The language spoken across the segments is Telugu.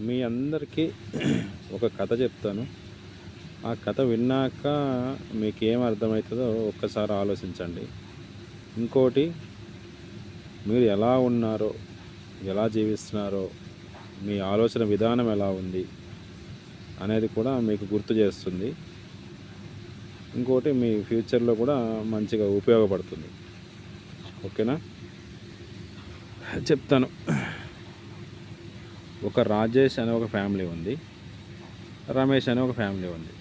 మీ అందరికీ ఒక కథ చెప్తాను. ఆ కథ విన్నాక మీకు ఏం అర్థమవుతుందో ఒక్కసారి ఆలోచించండి. ఇంకోటి మీరు ఎలా ఉన్నారో ఎలా జీవిస్తున్నారో మీ ఆలోచన విధానం ఎలా ఉంది అనేది కూడా మీకు గుర్తు చేస్తుంది. ఇంకోటి మీ ఫ్యూచర్లో కూడా మంచిగా ఉపయోగపడుతుంది. ఓకేనా? చెప్తాను. ఒక రాజేష్ అనే ఒక ఫ్యామిలీ ఉంది. రమేష్ అనే ఒక ఫ్యామిలీ ఉంది.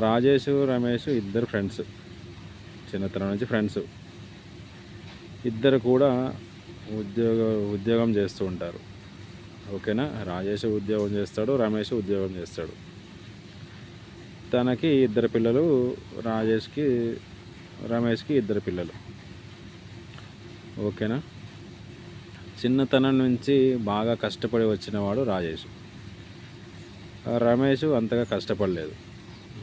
రాజేష్ రమేష్ ఇద్దరు ఫ్రెండ్స్. చిన్నతనం నుంచి ఫ్రెండ్స్. ఇద్దరు కూడా ఉద్యోగ ఉద్యోగం చేస్తూ ఉంటారు. ఓకేనా? రాజేష్ ఉద్యోగం చేస్తాడు రమేష్ ఉద్యోగం చేస్తాడు. తనకి ఇద్దరు పిల్లలు రాజేష్కి రమేష్కి ఇద్దరు పిల్లలు. ఓకేనా? చిన్నతనం నుంచి బాగా కష్టపడి వచ్చినవాడు రాజేష్. రమేష్ అంతగా కష్టపడలేదు.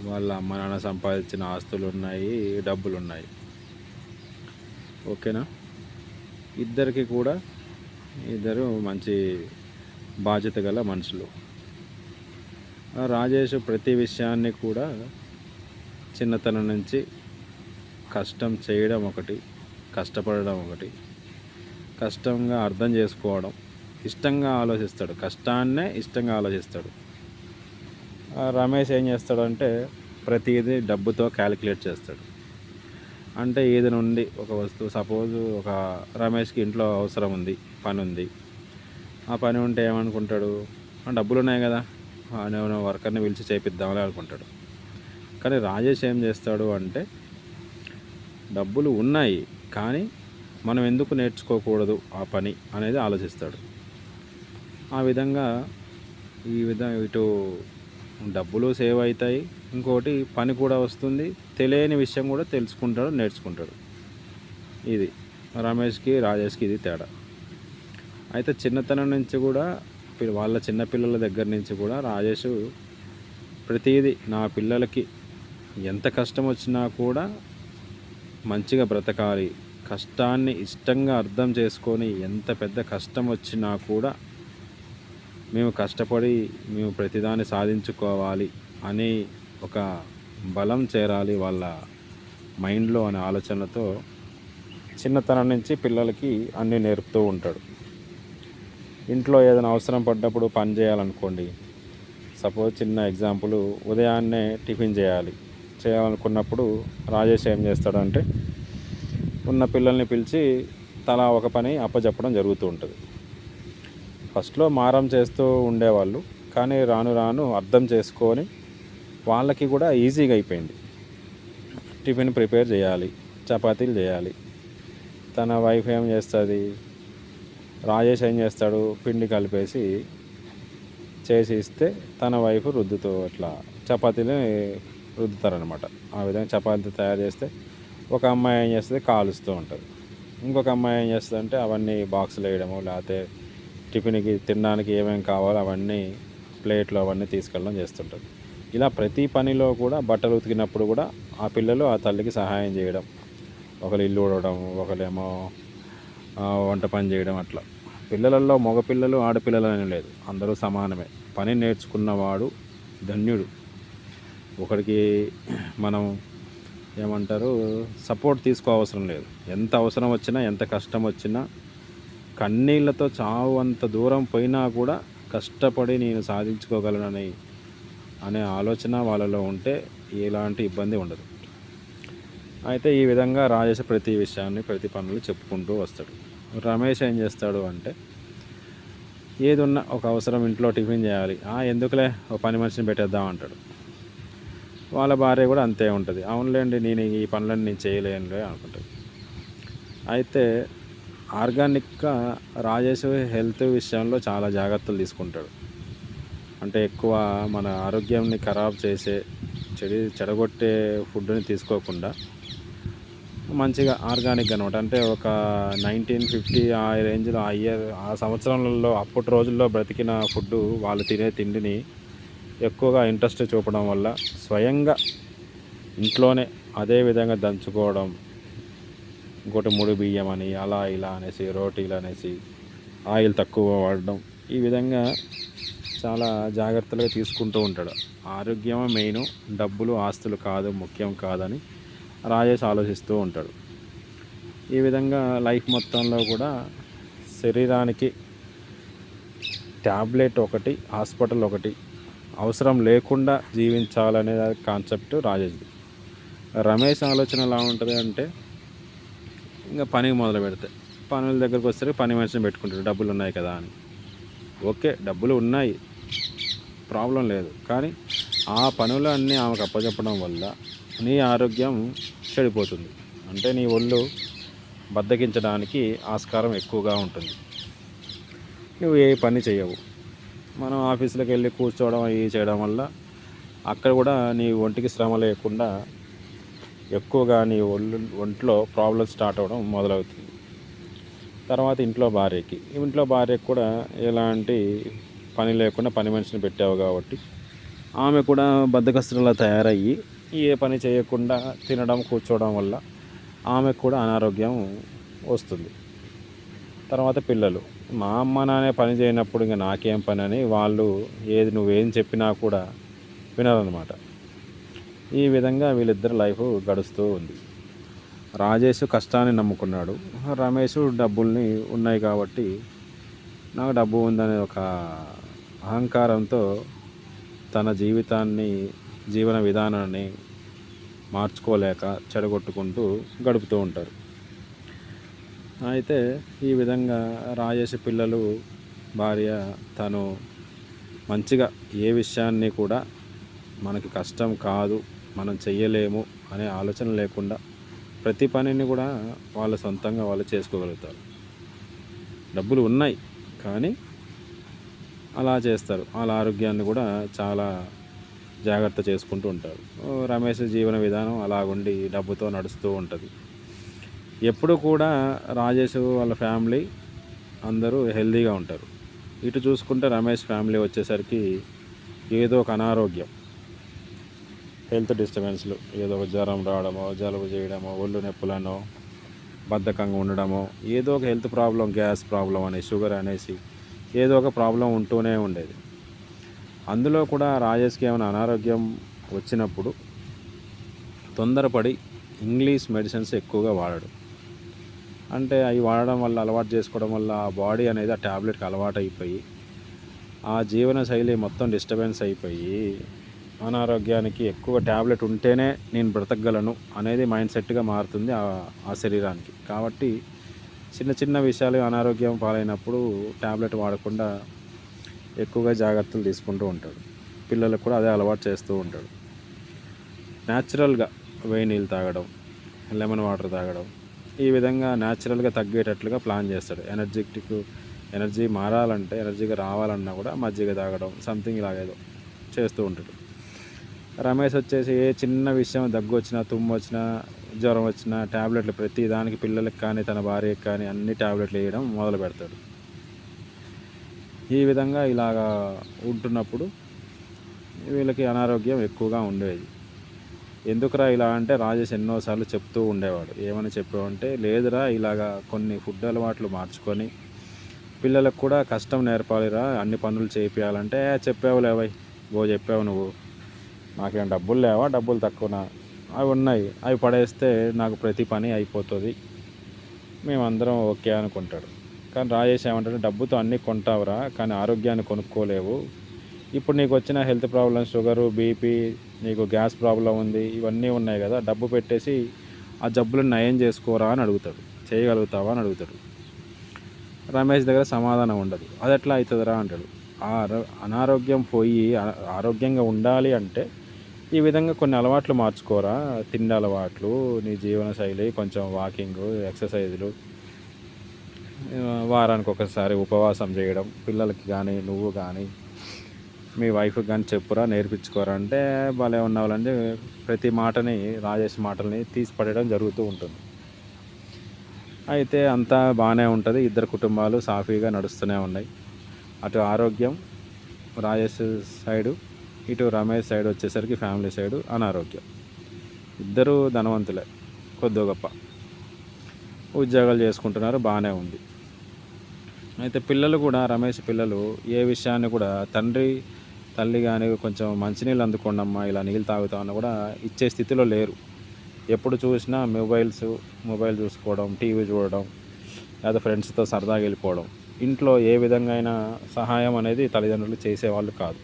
వాళ్ళ అమ్మ నాన్న సంపాదించిన ఆస్తులు ఉన్నాయి డబ్బులు ఉన్నాయి ఓకేనా? ఇద్దరికి కూడా ఇద్దరు మంచి బాధ్యత గల మనుషులు. రాజేష్ ప్రతి విషయాన్ని కూడా చిన్నతనం నుంచి కష్టం చేయడం ఒకటి కష్టపడడం ఒకటి. కష్టంగా అర్థం చేసుకోవడం. ఇష్టంగా ఆలోచిస్తాడు. కష్టాన్నే ఇష్టంగా ఆలోచిస్తాడు. రమేష్ ఏం చేస్తాడంటే ప్రతిదీ డబ్బుతో క్యాలిక్యులేట్ చేస్తాడు. అంటే ఏది నుండి ఒక వస్తువు సపోజ్ ఒక రమేష్కి ఇంట్లో అవసరం ఉంది పని ఉంది. ఆ పని ఉంటే ఏమనుకుంటాడు? "ఆ, డబ్బులు ఉన్నాయి కదా నేను వర్కర్ని పిలిచి చేపిద్దామని అనుకుంటాడు. కానీ రాజేష్ ఏం చేస్తాడు అంటే డబ్బులు ఉన్నాయి కానీ మనం ఎందుకు నేర్చుకోకూడదు ఆ పని అనేది ఆలోచిస్తాడు. ఆ విధంగా ఈ విధంగా ఇటు డబ్బులు సేవ్ అవుతాయి ఇంకోటి పని కూడా వస్తుంది తెలియని విషయం కూడా తెలుసుకుంటాడు నేర్చుకుంటాడు. ఇది రమేష్కి రాజేష్కి ఇది తేడా. అయితే చిన్నతనం నుంచి కూడా వాళ్ళ చిన్నపిల్లల దగ్గర నుంచి కూడా రాజేష్ ప్రతిదీ నా పిల్లలకి ఎంత కష్టం వచ్చినా కూడా మంచిగా బ్రతకాలి కష్టాన్ని ఇష్టంగా అర్థం చేసుకొని ఎంత పెద్ద కష్టం వచ్చినా కూడా మేము కష్టపడి మేము ప్రతిదాన్ని సాధించుకోవాలి అని ఒక బలం చేరాలి వాళ్ళ మైండ్లో అనే ఆలోచనతో చిన్నతనం నుంచి పిల్లలకి అన్నీ నేర్పుతూ ఉంటాడు. ఇంట్లో ఏదైనా అవసరం పడ్డప్పుడు పని చేయాలనుకోండి. సపోజ్ చిన్న ఎగ్జాంపుల్ ఉదయాన్నే టిఫిన్ చేయాలి. చేయాలనుకున్నప్పుడు రాజేష్ ఏం చేస్తాడంటే ఉన్న పిల్లల్ని పిలిచి తలా ఒక పని అప్పచెప్పడం జరుగుతూ ఉంటుంది. ఫస్ట్లో మారం చేస్తూ ఉండేవాళ్ళు కానీ రాను రాను అర్థం చేసుకొని వాళ్ళకి కూడా ఈజీగా అయిపోయింది. టిఫిన్ ప్రిపేర్ చేయాలి చపాతీలు చేయాలి. తన వైఫ్ ఏం చేస్తుంది? రాజేష్ ఏం చేస్తాడు? పిండి కలిపేసి చేసి ఇస్తే తన వైఫ్ రుద్దుతూ అట్లా చపాతీని రుద్దుతారనమాట ఆ విధంగా చపాతీ తయారు చేస్తే ఒక అమ్మాయి ఏం చేస్తుంది? కాలుస్తూ ఉంటుంది. ఇంకొక అమ్మాయి ఏం చేస్తుంది అంటే అవన్నీ బాక్సులు వేయడము లేకపోతే టిఫిన్కి తినడానికి ఏమేమి కావాలో అవన్నీ ప్లేట్లు అవన్నీ తీసుకెళ్ళడం చేస్తుంటుంది. ఇలా ప్రతి పనిలో కూడా బట్టలు ఉతికినప్పుడు కూడా ఆ పిల్లలు ఆ తల్లికి సహాయం చేయడం. ఒకరు ఇల్లు ఊడవడం ఒకరేమో వంట పని చేయడం అట్లా. పిల్లలలో మగపిల్లలు ఆడపిల్లలు అని లేదు. అందరూ సమానమే. పని నేర్చుకున్నవాడు ధన్యుడు. ఒకడికి మనం ఏమంటారు సపోర్ట్ తీసుకో అవసరం లేదు. ఎంత అవసరం వచ్చినా ఎంత కష్టం వచ్చినా కన్నీళ్ళతో చావు అంత దూరం పోయినా కూడా కష్టపడి నేను సాధించుకోగలనని అనే ఆలోచన వాళ్ళలో ఉంటే ఎలాంటి ఇబ్బంది ఉండదు. అయితే ఈ విధంగా రాజేష్ ప్రతి విషయాన్ని ప్రతి పనులు చెప్పుకుంటూ వస్తాడు. రమేష్ ఏం చేస్తాడు అంటే ఏది ఒక అవసరం ఇంట్లో టిఫిన్ చేయాలి. "ఆ, ఎందుకులే ఒక పని మనిషిని పెట్టేద్దాం అంటాడు. వాళ్ళ భార్య కూడా అంతే ఉంటుంది. అవునులేండి నేను ఈ పనులన్నీ నేను చేయలేనులే అనుకుంటుంది. అయితే ఆర్గానిక్గా రాజేశ్వరి హెల్త్ విషయంలో చాలా జాగ్రత్తలు తీసుకుంటాడు. అంటే ఎక్కువ మన ఆరోగ్యాన్ని ఖరాబ్ చేసే చెడి చెడగొట్టే ఫుడ్ని తీసుకోకుండా మంచిగా ఆర్గానిక్ అనమాట అంటే ఒక నైన్టీన్ ఫిఫ్టీ ఆ రేంజ్లో ఆ ఇయర్ ఆ సంవత్సరంలో అప్పటి రోజుల్లో బ్రతికిన ఫుడ్ వాళ్ళు తినే తిండిని ఎక్కువగా ఇంట్రెస్ట్ చూపడం వల్ల స్వయంగా ఇంట్లోనే అదే విధంగా దంచుకోవడం ఇంకోటి ముడి బియ్యం అని అలా ఇలా అనేసి రోటీలు అనేసి ఆయిల్ తక్కువ వాడడం ఈ విధంగా చాలా జాగ్రత్తలుగా తీసుకుంటూ ఉంటాడు. ఆరోగ్యం మెయిన్ డబ్బులు ఆస్తులు కాదు ముఖ్యం కాదని రాజేష్ ఆలోచిస్తూ ఉంటాడు. ఈ విధంగా లైఫ్ మొత్తంలో కూడా శరీరానికి ట్యాబ్లెట్ ఒకటి హాస్పిటల్ ఒకటి అవసరం లేకుండా జీవించాలనే కాన్సెప్ట్ రాజేష్ది రమేష్ ఆలోచన ఎలా ఉంటుంది అంటే ఇంకా పనికి మొదలు పెడితే పనుల దగ్గరకు వస్తే పని మనిషిని పెట్టుకుంటారు డబ్బులు ఉన్నాయి కదా అని. ఓకే డబ్బులు ఉన్నాయి ప్రాబ్లం లేదు. కానీ ఆ పనులు అన్నీ ఆమెకు అప్పచెప్పడం వల్ల నీ ఆరోగ్యం చెడిపోతుంది. అంటే నీ ఒళ్ళు బద్దకించడానికి ఆస్కారం ఎక్కువగా ఉంటుంది. నువ్వు ఏ పని చేయవు మనం ఆఫీసులకు వెళ్ళి కూర్చోవడం అవి చేయడం వల్ల అక్కడ కూడా నీ ఒంటికి శ్రమ లేకుండా ఎక్కువగా నీ ఒళ్ళు ఒంట్లో ప్రాబ్లమ్స్ స్టార్ట్ అవ్వడం మొదలవుతుంది. తర్వాత ఇంట్లో భార్యకి. ఇంట్లో భార్యకి కూడా ఎలాంటి పని లేకుండా పని మనిషిని పెట్టావు కాబట్టి ఆమె కూడా బద్దకస్తులా తయారయ్యి ఏ పని చేయకుండా తినడం కూర్చోవడం వల్ల ఆమెకు కూడా అనారోగ్యం వస్తుంది. తర్వాత పిల్లలు. మా అమ్మ నానే పని చేయనప్పుడు ఇంకా నాకేం పని అని వాళ్ళు ఏది నువ్వేం చెప్పినా కూడా వినరనమాట ఈ విధంగా వీళ్ళిద్దరు లైఫ్ గడుస్తూ ఉంది. రాజేష్ కష్టాన్ని నమ్ముకున్నాడు. రమేష్ డబ్బుల్ని ఉన్నాయి కాబట్టి నాకు డబ్బు ఉందనే ఒక అహంకారంతో తన జీవితాన్ని జీవన విధానాన్ని మార్చుకోలేక చెడగొట్టుకుంటూ గడుపుతూ ఉంటారు. అయితే ఈ విధంగా రాజేష్ పిల్లలు భార్య తను మంచిగా ఏ విషయాన్ని కూడా మనకి కష్టం కాదు మనం చెయ్యలేము అనే ఆలోచన లేకుండా ప్రతి పనిని కూడా వాళ్ళు సొంతంగా వాళ్ళు చేసుకోగలుగుతారు. డబ్బులు ఉన్నాయి కానీ అలా చేస్తారు. వాళ్ళ ఆరోగ్యాన్ని కూడా చాలా జాగ్రత్త చేసుకుంటూ ఉంటారు. రమేష్ జీవన విధానం అలాగుండి డబ్బుతో నడుస్తూ ఉంటుంది. ఎప్పుడు కూడా రాజేష్ వాళ్ళ ఫ్యామిలీ అందరూ హెల్తీగా ఉంటారు. ఇటు చూసుకుంటే రమేష్ ఫ్యామిలీ వచ్చేసరికి ఏదో ఒక అనారోగ్యం. హెల్త్ డిస్టర్బెన్స్లు ఏదో ఒక జ్వరం రావడమో జలుబు చేయడమో ఒళ్ళు నొప్పులనో బద్ధకంగా ఉండడమో ఏదో ఒక హెల్త్ ప్రాబ్లం గ్యాస్ ప్రాబ్లం అని షుగర్ అనేసి ఏదో ఒక ప్రాబ్లం ఉంటూనే ఉండేది. అందులో కూడా రాజేష్కి ఏమైనా అనారోగ్యం వచ్చినప్పుడు తొందరపడి ఇంగ్లీష్ మెడిసిన్స్ ఎక్కువగా వాడడు. అంటే అవి వాడడం వల్ల అలవాటు చేసుకోవడం వల్ల ఆ బాడీ అనేది ఆ ట్యాబ్లెట్కి అలవాటు అయిపోయి ఆ జీవన శైలి మొత్తం డిస్టర్బెన్స్ అయిపోయి అనారోగ్యానికి ఎక్కువ ట్యాబ్లెట్ ఉంటేనే నేను బ్రతకగలను అనేది మైండ్ సెట్గా మారుతుంది ఆ శరీరానికి. కాబట్టి చిన్న చిన్న విషయాలు అనారోగ్యం పాలైనప్పుడు ట్యాబ్లెట్ వాడకుండా ఎక్కువగా జాగ్రత్తలు తీసుకుంటూ ఉంటాడు. పిల్లలకు కూడా అదే అలవాటు చేస్తూ ఉంటాడు. న్యాచురల్గా వేడి నీళ్ళు తాగడం లెమన్ వాటర్ తాగడం ఈ విధంగా న్యాచురల్గా తగ్గేటట్లుగా ప్లాన్ చేస్తాడు. ఎనర్జెటిక్ ఎనర్జీ మారాలంటే ఎనర్జీగా రావాలన్నా కూడా మజ్జిగ తాగడం సంథింగ్ ఇలాగేదో చేస్తూ ఉంటాడు. రమేష్ వచ్చేసి ఏ చిన్న విషయం దగ్గు వచ్చినా తుమ్ము వచ్చినా జ్వరం వచ్చినా ట్యాబ్లెట్లు ప్రతి దానికి పిల్లలకి కానీ తన భార్యకి కానీ అన్ని ట్యాబ్లెట్లు వేయడం మొదలు పెడతాడు. ఈ విధంగా ఇలాగా ఉంటున్నప్పుడు వీళ్ళకి అనారోగ్యం ఎక్కువగా ఉండేది. ఎందుకురా ఇలా అంటే రాజేష్ ఎన్నోసార్లు చెప్తూ ఉండేవాడు. ఏమని చెప్పామంటే లేదురా ఇలాగా కొన్ని ఫుడ్ అలవాట్లు మార్చుకొని పిల్లలకు కూడా కష్టం నేర్పాలిరా అన్ని పనులు చేయించాలంటే చెప్పావు లేవై ఓ చెప్పావు నువ్వు. నాకేం డబ్బులు లేవా? డబ్బులు తక్కువనా? అవి ఉన్నాయి. అవి పడేస్తే నాకు ప్రతి పని అయిపోతుంది. మేమందరం ఓకే అనుకుంటాడు. కానీ రాజేష్ ఏమంటాడు డబ్బుతో అన్నీ కొంటావురా కానీ ఆరోగ్యాన్ని కొనుక్కోలేవు. ఇప్పుడు నీకు వచ్చిన హెల్త్ ప్రాబ్లమ్స్ షుగరు బీపీ నీకు గ్యాస్ ప్రాబ్లం ఉంది ఇవన్నీ ఉన్నాయి కదా డబ్బు పెట్టేసి ఆ జబ్బులను నయం చేసుకోరా అని అడుగుతాడు. చేయగలుగుతావా అని అడుగుతాడు. రమేష్ దగ్గర సమాధానం ఉండదు. అది ఎట్లా అవుతుందిరా అంటాడు. అనారోగ్యం పోయి ఆరోగ్యంగా ఉండాలి అంటే ఈ విధంగా కొన్ని అలవాట్లు మార్చుకోరా. తిండి అలవాట్లు నీ జీవన శైలి కొంచెం వాకింగ్ ఎక్సర్సైజులు వారానికి ఒకసారి ఉపవాసం చేయడం పిల్లలకి కానీ నువ్వు కానీ మీ వైఫ్కి కానీ చెప్పురా నేర్పించుకోరా అంటే భలే ఉన్నావాలంటే ప్రతి మాటని రాజేష్ మాటల్ని తీసి పడేయడం జరుగుతూ ఉంటుంది. అయితే అంతా బాగానే ఉంటుంది. ఇద్దరు కుటుంబాలు సాఫీగా నడుస్తూనే ఉన్నాయి. అటు ఆరోగ్యం రాజేష్ సైడు ఇటు రమేష్ సైడ్ వచ్చేసరికి ఫ్యామిలీ సైడు అనారోగ్యం. ఇద్దరు ధనవంతులే కొద్దో గొప్ప. ఉద్యోగాలు చేసుకుంటున్నారు బాగానే ఉంది. అయితే పిల్లలు కూడా రమేష్ పిల్లలు ఏ విషయాన్ని కూడా తండ్రి తల్లి కానీ కొంచెం మంచినీళ్ళు అందుకోండమ్మా ఇలా నీళ్ళు తాగుతామని కూడా ఇచ్చే స్థితిలో లేరు. ఎప్పుడు చూసినా మొబైల్స్ మొబైల్ చూసుకోవడం టీవీ చూడడం లేదా ఫ్రెండ్స్తో సరదాగా వెళ్ళిపోవడం. ఇంట్లో ఏ విధంగా అయినా సహాయం అనేది తల్లిదండ్రులు చేసేవాళ్ళు కాదు.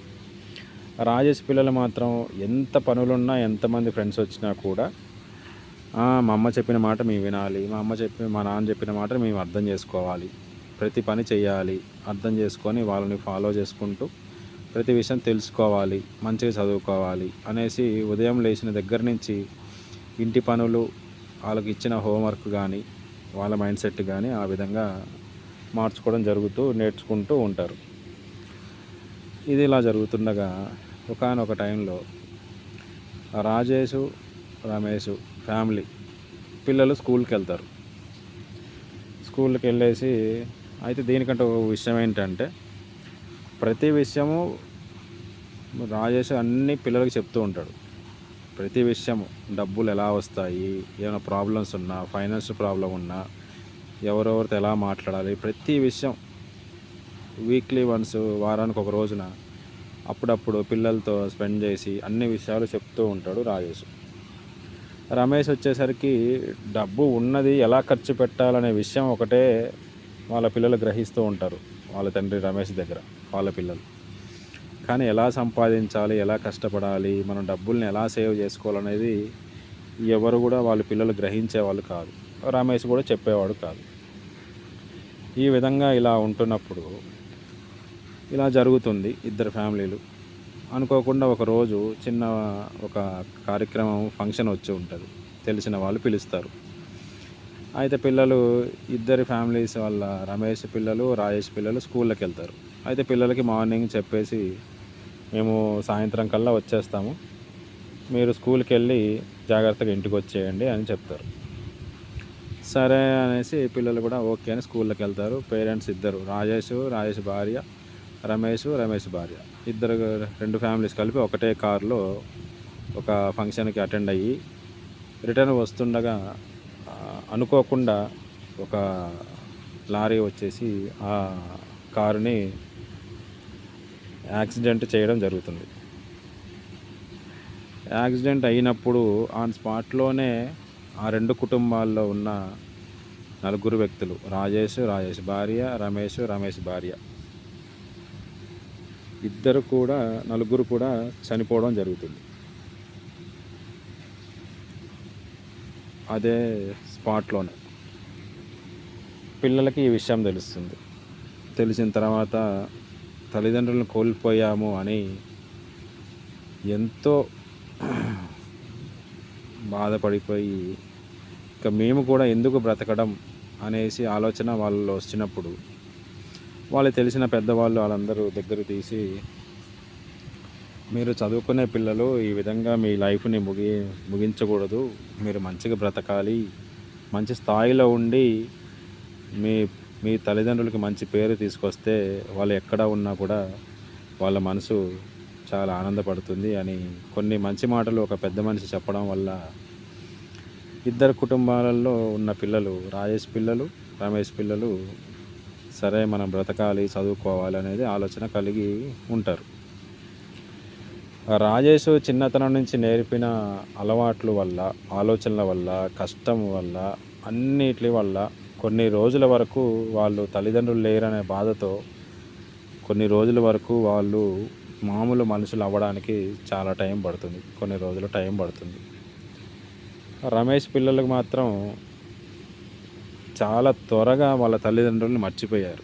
రాజేష్ పిల్లలు మాత్రం ఎంత పనులున్నా ఎంతమంది ఫ్రెండ్స్ వచ్చినా కూడా మా అమ్మ చెప్పిన మాట మేము వినాలి మా అమ్మ చెప్పి మా నాన్న చెప్పిన మాట మేము అర్థం చేసుకోవాలి. ప్రతి పని చేయాలి అర్థం చేసుకొని వాళ్ళని ఫాలో చేసుకుంటూ ప్రతి విషయం తెలుసుకోవాలి మంచిగా చదువుకోవాలి అనేసి ఉదయం లేచిన దగ్గర నుంచి ఇంటి పనులు వాళ్ళకి ఇచ్చిన హోంవర్క్ కానీ వాళ్ళ మైండ్ సెట్ కానీ ఆ విధంగా మార్చుకోవడం జరుగుతూ నేర్చుకుంటూ ఉంటారు. ఇది ఇలా జరుగుతుండగా ఒకానొక టైంలో రాజేషు రమేష్ ఫ్యామిలీ పిల్లలు స్కూల్కి వెళ్తారు స్కూల్కి వెళ్ళేసి అయితే దీనికంటే ఒక విషయం ఏంటంటే ప్రతి విషయము రాజేష్ అన్ని పిల్లలకి చెప్తూ ఉంటాడు. ప్రతి విషయము డబ్బులు ఎలా వస్తాయి ఏమైనా ప్రాబ్లమ్స్ ఉన్నా ఫైనాన్షియల్ ప్రాబ్లం ఉన్నా ఎవరెవరితో ఎలా మాట్లాడాలి ప్రతి విషయం వీక్లీ వన్స్ వారానికి ఒక రోజున అప్పుడప్పుడు పిల్లలతో స్పెండ్ చేసి అన్ని విషయాలు చెప్తూ ఉంటాడు రాజేష్. రమేష్ వచ్చేసరికి డబ్బు ఉన్నది ఎలా ఖర్చు పెట్టాలనే విషయం ఒకటే వాళ్ళ పిల్లలు గ్రహిస్తూ ఉంటారు వాళ్ళ తండ్రి రమేష్ దగ్గర. వాళ్ళ పిల్లలు. కానీ ఎలా సంపాదించాలి ఎలా కష్టపడాలి మనం డబ్బుల్ని ఎలా సేవ్ చేసుకోవాలనేది ఎవరు కూడా వాళ్ళ పిల్లలు గ్రహించేవాళ్ళు కాదు. రమేష్ కూడా చెప్పేవాడు కాదు. ఈ విధంగా ఇలా ఉంటున్నప్పుడు ఇలా జరుగుతుంది ఇద్దరు ఫ్యామిలీలు. అనుకోకుండా ఒకరోజు చిన్న ఒక కార్యక్రమం ఫంక్షన్ వచ్చి ఉంటుంది. తెలిసిన వాళ్ళు పిలుస్తారు. అయితే పిల్లలు ఇద్దరి ఫ్యామిలీస్ వాళ్ళ రమేష్ పిల్లలు రాజేష్ పిల్లలు స్కూళ్ళకి వెళ్తారు. అయితే పిల్లలకి మార్నింగ్ చెప్పేసి మేము సాయంత్రం కల్లా వచ్చేస్తాము. మీరు స్కూల్కి వెళ్ళి జాగ్రత్తగా ఇంటికి వచ్చేయండి అని చెప్తారు. సరే అనేసి పిల్లలు కూడా ఓకే అని స్కూల్కి వెళ్తారు. పేరెంట్స్ ఇద్దరు రాజేష్ రాజేష్ భార్య రమేష్ రమేష్ భార్య. ఇద్దరు రెండు ఫ్యామిలీస్ కలిపి ఒకటే కారులో ఒక ఫంక్షన్కి అటెండ్ అయ్యి రిటర్న్ వస్తుండగా అనుకోకుండా ఒక లారీ వచ్చేసి ఆ కారుని యాక్సిడెంట్ చేయడం జరుగుతుంది. యాక్సిడెంట్ అయినప్పుడు ఆన్ స్పాట్లోనే ఆ రెండు కుటుంబాల్లో ఉన్న నలుగురు వ్యక్తులు రాజేష్ రాజేష్ భార్య రమేష్ రమేష్ భార్య. ఇద్దరు కూడా నలుగురు కూడా చనిపోవడం జరుగుతుంది. అదే స్పాట్లోనే. పిల్లలకి ఈ విషయం తెలుస్తుంది. తెలిసిన తర్వాత తల్లిదండ్రులను కోల్పోయాము అని ఎంతో బాధపడిపోయి ఇక మేము కూడా ఎందుకు బ్రతకడం అనేసి ఆలోచన వాళ్ళు వచ్చినప్పుడు వాళ్ళు తెలిసిన పెద్దవాళ్ళు వాళ్ళందరూ దగ్గర తీసి మీరు చదువుకునే పిల్లలు ఈ విధంగా మీ లైఫ్ని ముగి ముగించకూడదు. మీరు మంచిగా బ్రతకాలి. మంచి స్థాయిలో ఉండి మీ మీ తల్లిదండ్రులకి మంచి పేరు తీసుకొస్తే వాళ్ళు ఎక్కడ ఉన్నా కూడా వాళ్ళ మనసు చాలా ఆనందపడుతుంది అని కొన్ని మంచి మాటలు ఒక పెద్ద మనిషి చెప్పడం వల్ల ఇద్దరు కుటుంబాలలో ఉన్న పిల్లలు రాజేష్ పిల్లలు రమేష్ పిల్లలు సరే మనం బ్రతకాలి చదువుకోవాలి అనేది ఆలోచన కలిగి ఉంటారు. రాజేష్ చిన్నతనం నుంచి నేర్పిన అలవాట్ల వల్ల ఆలోచనల వల్ల కష్టం వల్ల అన్నిటి వల్ల కొన్ని రోజుల వరకు వాళ్ళు తల్లిదండ్రులు లేరనే బాధతో కొన్ని రోజుల వరకు వాళ్ళు మామూలు మనుషులు అవ్వడానికి చాలా టైం పడుతుంది. కొన్ని రోజులు టైం పడుతుంది. రమేష్ పిల్లలకు మాత్రం చాలా త్వరగా వాళ్ళ తల్లిదండ్రులను మర్చిపోయారు.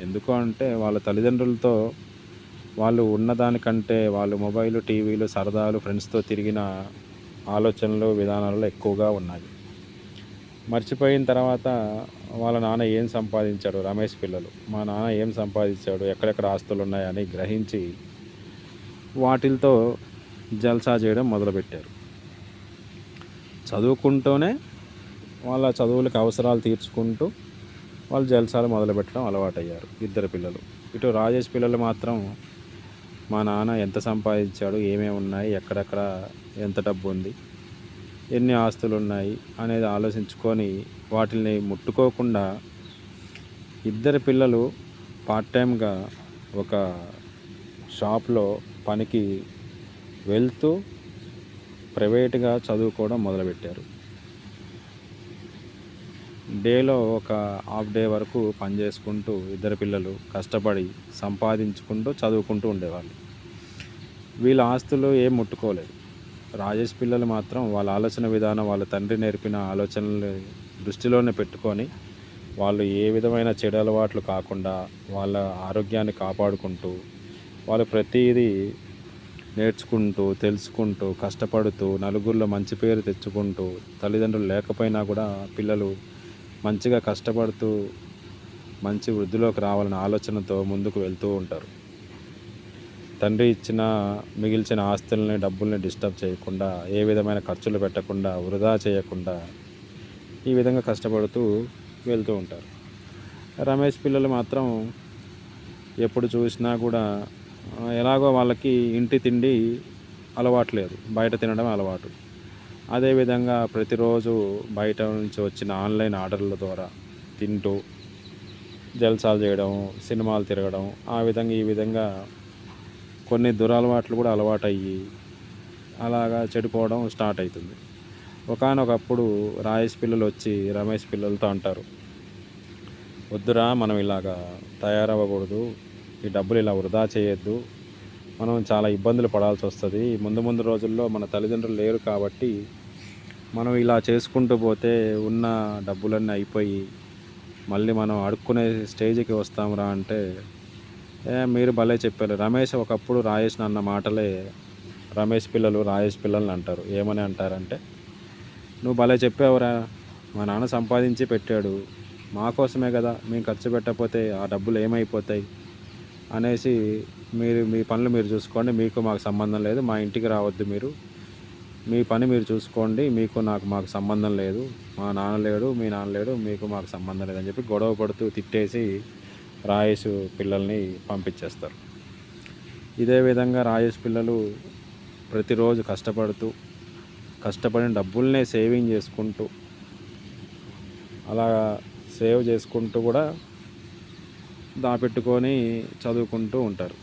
ఎందుకు అంటే వాళ్ళ తల్లిదండ్రులతో వాళ్ళు ఉన్నదానికంటే వాళ్ళు మొబైల్ టీవీలు సరదాలు ఫ్రెండ్స్తో తిరిగిన ఆలోచనలు విధానాలు ఎక్కువగా ఉన్నాయి. మర్చిపోయిన తర్వాత వాళ్ళ నాన్న ఏం సంపాదించాడు? రమేష్ పిల్లలు. మా నాన్న ఏం సంపాదించాడు? ఎక్కడెక్కడ ఆస్తులు ఉన్నాయని గ్రహించి వాటితో జల్సా చేయడం మొదలుపెట్టారు. చదువుకుంటూనే వాళ్ళ చదువులకు అవసరాలు తీర్చుకుంటూ వాళ్ళు జల్సాలు మొదలుపెట్టడం అలవాటయ్యారు ఇద్దరు పిల్లలు. ఇటు రాజేష్ పిల్లలు మాత్రం మా నాన్న ఎంత సంపాదించాడు? ఏమేమి ఉన్నాయి? ఎక్కడెక్కడ? ఎంత డబ్బు ఉంది? ఎన్ని ఆస్తులు ఉన్నాయి అనేది ఆలోచించుకొని వాటిని ముట్టుకోకుండా ఇద్దరు పిల్లలు పార్ట్ టైంగా ఒక షాప్లో పనికి వెళ్తూ ప్రైవేట్గా చదువుకోవడం మొదలుపెట్టారు. డేలో ఒక హాఫ్ డే వరకు పని చేసుకుంటూ ఇద్దరు పిల్లలు కష్టపడి సంపాదించుకుంటూ చదువుకుంటూ ఉండేవాళ్ళు. వీళ్ళ ఆస్తులు ఏం ముట్టుకోలేదు. రాజేష్ పిల్లలు మాత్రం వాళ్ళ ఆలోచన విధానం వాళ్ళ తండ్రి నేర్పిన ఆలోచనలు దృష్టిలోనే పెట్టుకొని వాళ్ళు ఏ విధమైన చెడు అలవాట్లు కాకుండా వాళ్ళ ఆరోగ్యాన్ని కాపాడుకుంటూ వాళ్ళు ప్రతిదీ నేర్చుకుంటూ తెలుసుకుంటూ కష్టపడుతూ నలుగురిలో మంచి పేరు తెచ్చుకుంటూ తల్లిదండ్రులు లేకపోయినా కూడా పిల్లలు మంచిగా కష్టపడుతూ మంచి వృద్ధిలోకి రావాలనే ఆలోచనతో ముందుకు వెళ్తూ ఉంటారు. తండ్రి ఇచ్చిన మిగిల్చిన ఆస్తుల్ని డబ్బుల్ని డిస్టర్బ్ చేయకుండా ఏ విధమైన ఖర్చులు పెట్టకుండా వృధా చేయకుండా ఈ విధంగా కష్టపడుతూ వెళ్తూ ఉంటారు. రమేష్ పిల్లలు మాత్రం ఎప్పుడు చూసినా కూడా ఎలాగో వాళ్ళకి ఇంటి తిండి అలవాటు లేదు. బయట తినడం అలవాటు. అదేవిధంగా ప్రతిరోజు బయట నుంచి వచ్చిన ఆన్లైన్ ఆర్డర్ల ద్వారా తింటూ జల్సాలు చేయడం సినిమాలు తిరగడం ఆ విధంగా ఈ విధంగా కొన్ని దురలవాట్లు కూడా అలవాటయ్యి అలాగా చెడిపోవడం స్టార్ట్ అవుతుంది ఒకనొకప్పుడు రాయేష్ పిల్లలు వచ్చి రమేష్ పిల్లలతో అంటారు వద్దురా మనం ఇలాగా తయారవ్వకూడదు ఈ డబ్బులు ఇలా వృధా చేయొద్దు మనం చాలా ఇబ్బందులు పడాల్సి వస్తుంది ముందు ముందు రోజుల్లో మన తల్లిదండ్రులు లేరు కాబట్టి మనం ఇలా చేసుకుంటూ పోతే ఉన్న డబ్బులన్నీ అయిపోయి మళ్ళీ మనం అడుక్కునే స్టేజ్కి వస్తాంరా అంటే మీరు భలే చెప్పారు. రమేష్ ఒకప్పుడు రాయేష్ అన్న మాటలే రమేష్ పిల్లలు రాయేష్ పిల్లల్ని అంటారు. ఏమని అంటారంటే నువ్వు భలే చెప్పావురా మా నాన్న సంపాదించి పెట్టాడు. మా కోసమే కదా మేము ఖర్చు పెట్టకపోతే ఆ డబ్బులు ఏమైపోతాయి? అనేసి మీరు మీ పనులు మీరు చూసుకోండి. మీకు మాకు సంబంధం లేదు. మా ఇంటికి రావద్దు మీరు. మీ పని మీరు చూసుకోండి. మీకు నాకు మాకు సంబంధం లేదు. మా నాన్న లేడు మీ నాన్న లేడు మీకు మాకు సంబంధం లేదని చెప్పి గొడవ పడుతూ తిట్టేసి రాయేసు పిల్లల్ని పంపించేస్తారు. ఇదే విధంగా రాయేష్ పిల్లలు ప్రతిరోజు కష్టపడుతూ కష్టపడిన డబ్బుల్నే సేవింగ్ చేసుకుంటూ అలా సేవ్ చేసుకుంటూ కూడా దాపెట్టుకొని చదువుకుంటూ ఉంటారు.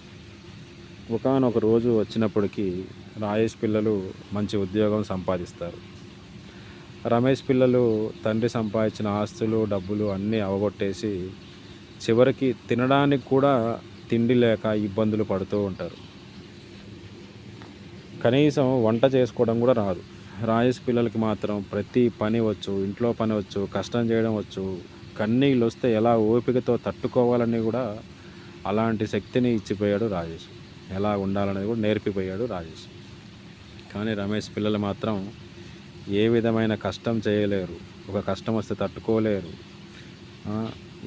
ఒకనొక రోజు వచ్చినప్పటికీ రాయేష్ పిల్లలు మంచి ఉద్యోగం సంపాదిస్తారు. రమేష్ పిల్లలు తండ్రి సంపాదించిన ఆస్తులు డబ్బులు అన్నీ అవగొట్టేసి చివరికి తినడానికి కూడా తిండి లేక ఇబ్బందులు పడుతూ ఉంటారు. కనీసం వంట చేసుకోవడం కూడా రాదు. రాజేష్ పిల్లలకి మాత్రం ప్రతి పని వచ్చు ఇంట్లో పని వచ్చు కష్టం చేయడం వచ్చు కన్నీళ్ళు వస్తే ఎలా ఓపికతో తట్టుకోవాలని కూడా అలాంటి శక్తిని ఇచ్చిపోయాడు రాజేష్. ఎలా ఉండాలనేది కూడా నేర్పిపోయాడు రాజేష్. కానీ రమేష్ పిల్లలు మాత్రం ఏ విధమైన కష్టం చేయలేరు. ఒక కష్టం వస్తే తట్టుకోలేరు.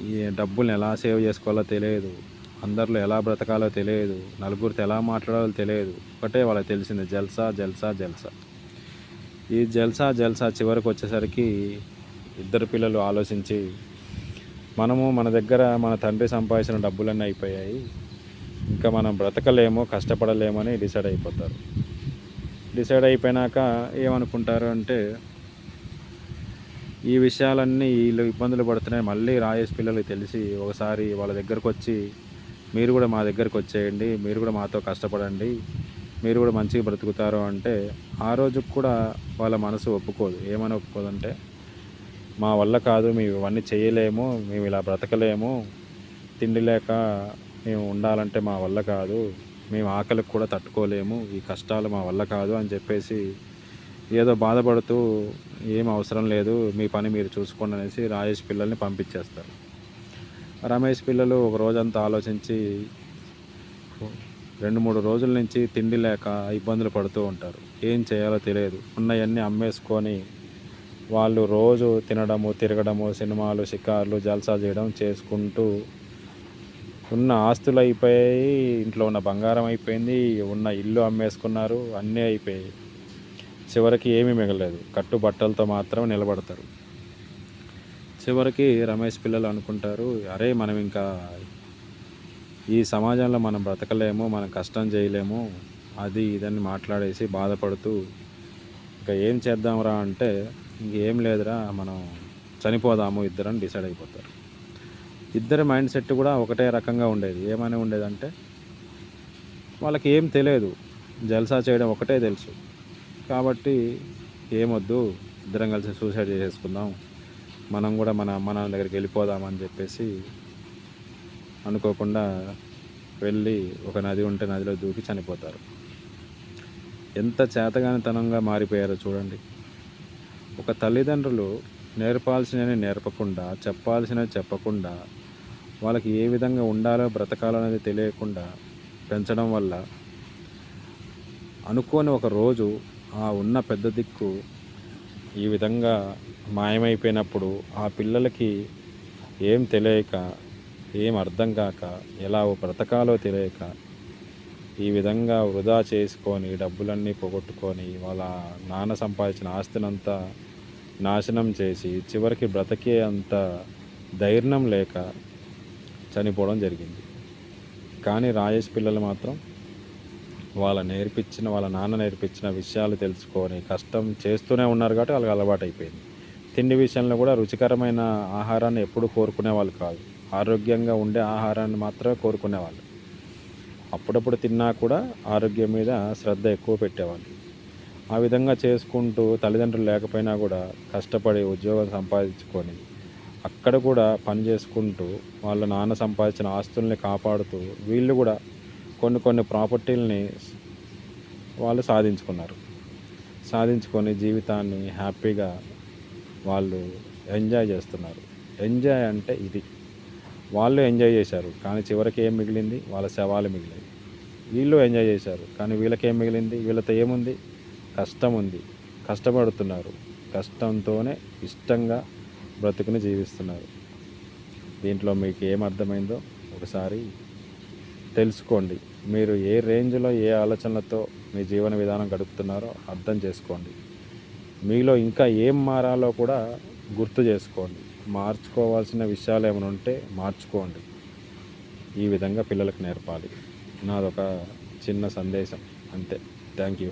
ఈ డబ్బుల్ని ఎలా సేవ్ చేసుకోవాలో తెలియదు. అందరిలో ఎలా బ్రతకాలో తెలియదు. నలుగురితో ఎలా మాట్లాడాలో తెలియదు. ఒకటే వాళ్ళకి తెలిసింది జల్సా జల్సా జల్సా. ఈ జల్సా జల్సా చివరికి వచ్చేసరికి ఇద్దరు పిల్లలు ఆలోచించి మనము మన దగ్గర మన తండ్రి సంపాదించిన డబ్బులన్నీ అయిపోయాయి. ఇంకా మనం బ్రతకలేము కష్టపడలేమని డిసైడ్ అయిపోతారు. డిసైడ్ అయిపోయినాక ఏమనుకుంటారు అంటే ఈ విషయాలన్నీ వీళ్ళు ఇబ్బందులు పడుతున్నాయి. మళ్ళీ రాయేసి పిల్లలకి తెలిసి ఒకసారి వాళ్ళ దగ్గరకు వచ్చి మీరు కూడా మా దగ్గరకు వచ్చేయండి మీరు కూడా మాతో కష్టపడండి మీరు కూడా మంచిగా బ్రతుకుతారు అంటే ఆ రోజు కూడా వాళ్ళ మనసు ఒప్పుకోదు. ఏమని ఒప్పుకోదంటే మా వల్ల కాదు మేము ఇవన్నీ చేయలేము మేము ఇలా బ్రతకలేము తిండి లేక మేము ఉండాలంటే మా వల్ల కాదు మేము ఆకలికి కూడా తట్టుకోలేము ఈ కష్టాలు మా వల్ల కాదు అని చెప్పేసి ఏదో బాధపడుతూ ఏం అవసరం లేదు మీ పని మీరు చూసుకోండి అనేసి రాజేష్ పిల్లల్ని పంపించేస్తారు. రమేష్ పిల్లలు ఒక రోజంతా ఆలోచించి రెండు మూడు రోజుల నుంచి తిండి లేక ఇబ్బందులు పడుతూ ఉంటారు. ఏం చేయాలో తెలియదు. ఉన్నవన్నీ అమ్మేసుకొని వాళ్ళు రోజు తినడము తిరగడము సినిమాలు షికార్లు జల్సా చేయడం చేసుకుంటూ ఉన్న ఆస్తులు అయిపోయాయి ఇంట్లో ఉన్న బంగారం అయిపోయింది ఉన్న ఇల్లు అమ్మేసుకున్నారు అన్నీ అయిపోయాయి. చివరికి ఏమీ మిగలేదు కట్టు బట్టలతో మాత్రం నిలబడతారు. చివరికి రమేష్ పిల్లలు అనుకుంటారు అరే మనం ఇంకా ఈ సమాజంలో మనం బ్రతకలేము మనం కష్టం చేయలేము అది ఇదని మాట్లాడేసి బాధపడుతూ ఇంకా ఏం చేద్దాంరా అంటే ఇంకేం లేదురా మనం చనిపోదాము ఇద్దరం డిసైడ్ అయిపోతారు. ఇద్దరి మైండ్ సెట్ కూడా ఒకటే రకంగా ఉండేది. ఏమని ఉండేదంటే వాళ్ళకి ఏం తెలియదు. జల్సా చేయడం ఒకటే తెలుసు. కాబట్టి ఏమొద్దు ఇద్దరం కలిసి సూసైడ్ చేసేసుకుందాం. మనం కూడా మన అమ్మ నాన్న దగ్గరికి వెళ్ళిపోదామని చెప్పేసి అనుకోకుండా వెళ్ళి ఒక నది ఉంటే నదిలో దూకి చనిపోతారు. ఎంత చేతగానితనంగా మారిపోయారో చూడండి. ఒక తల్లిదండ్రులు నేర్పాల్సినవి నేర్పకుండా చెప్పాల్సినవి చెప్పకుండా వాళ్ళకి ఏ విధంగా ఉండాలో బ్రతకాలో అనేది తెలియకుండా పెంచడం వల్ల అనుకోని ఒక రోజు ఆ ఉన్న పెద్ద దిక్కు ఈ విధంగా మాయమైపోయినప్పుడు ఆ పిల్లలకి ఏం తెలియక ఏం అర్థం కాక ఎలా బ్రతకాలో తెలియక ఈ విధంగా వృధా చేసుకొని డబ్బులన్నీ పోగొట్టుకొని వాళ్ళ నాన్న సంపాదించిన ఆస్తినంతా నాశనం చేసి చివరికి బ్రతికే అంత ధైర్యం లేక చనిపోవడం జరిగింది. కానీ రాజేష్ పిల్లలు మాత్రం వాళ్ళ నేర్పించిన వాళ్ళ నాన్న నేర్పించిన విషయాలు తెలుసుకొని కష్టం చేస్తూనే ఉన్నారు కాబట్టి వాళ్ళకి అలవాటు అయిపోయింది తిండి విషయంలో కూడా రుచికరమైన ఆహారాన్ని ఎప్పుడు కోరుకునే వాళ్ళు కాదు. ఆరోగ్యంగా ఉండే ఆహారాన్ని మాత్రమే కోరుకునేవాళ్ళు. అప్పుడప్పుడు తిన్నా కూడా ఆరోగ్యం మీద శ్రద్ధ ఎక్కువ పెట్టేవాళ్ళు. ఆ విధంగా చేసుకుంటూ తల్లిదండ్రులు లేకపోయినా కూడా కష్టపడి ఉద్యోగం సంపాదించుకొని అక్కడ కూడా పని చేసుకుంటూ వాళ్ళ నాన్న సంపాదించిన ఆస్తుల్ని కాపాడుతూ వీళ్ళు కూడా కొన్ని కొన్ని ప్రాపర్టీలని వాళ్ళు సాధించుకున్నారు. సాధించుకొని జీవితాన్ని హ్యాపీగా వాళ్ళు ఎంజాయ్ చేస్తున్నారు. ఎంజాయ్ అంటే ఇది. వాళ్ళు ఎంజాయ్ చేశారు కానీ చివరికి ఏం మిగిలింది? వాళ్ళ శవాలు మిగిలాయి. వీళ్ళు ఎంజాయ్ చేశారు కానీ వీళ్ళకేం మిగిలింది? వీళ్ళతో ఏముంది? కష్టం ఉంది కష్టపడుతున్నారు. కష్టంతోనే ఇష్టంగా బ్రతుకుని జీవిస్తున్నారు. దీంట్లో మీకు ఏం అర్థమైందో ఒకసారి తెలుసుకోండి. మీరు ఏ రేంజ్లో ఏ ఆలోచనలతో మీ జీవన విధానం గడుపుతున్నారో అర్థం చేసుకోండి. మీలో ఇంకా ఏం మారాలో కూడా గుర్తు చేసుకోండి. మార్చుకోవాల్సిన విషయాలు ఏమైనా ఉంటే మార్చుకోండి. ఈ విధంగా పిల్లలకు నేర్పాలి. నాదొక చిన్న సందేశం. అంతే. Thank you.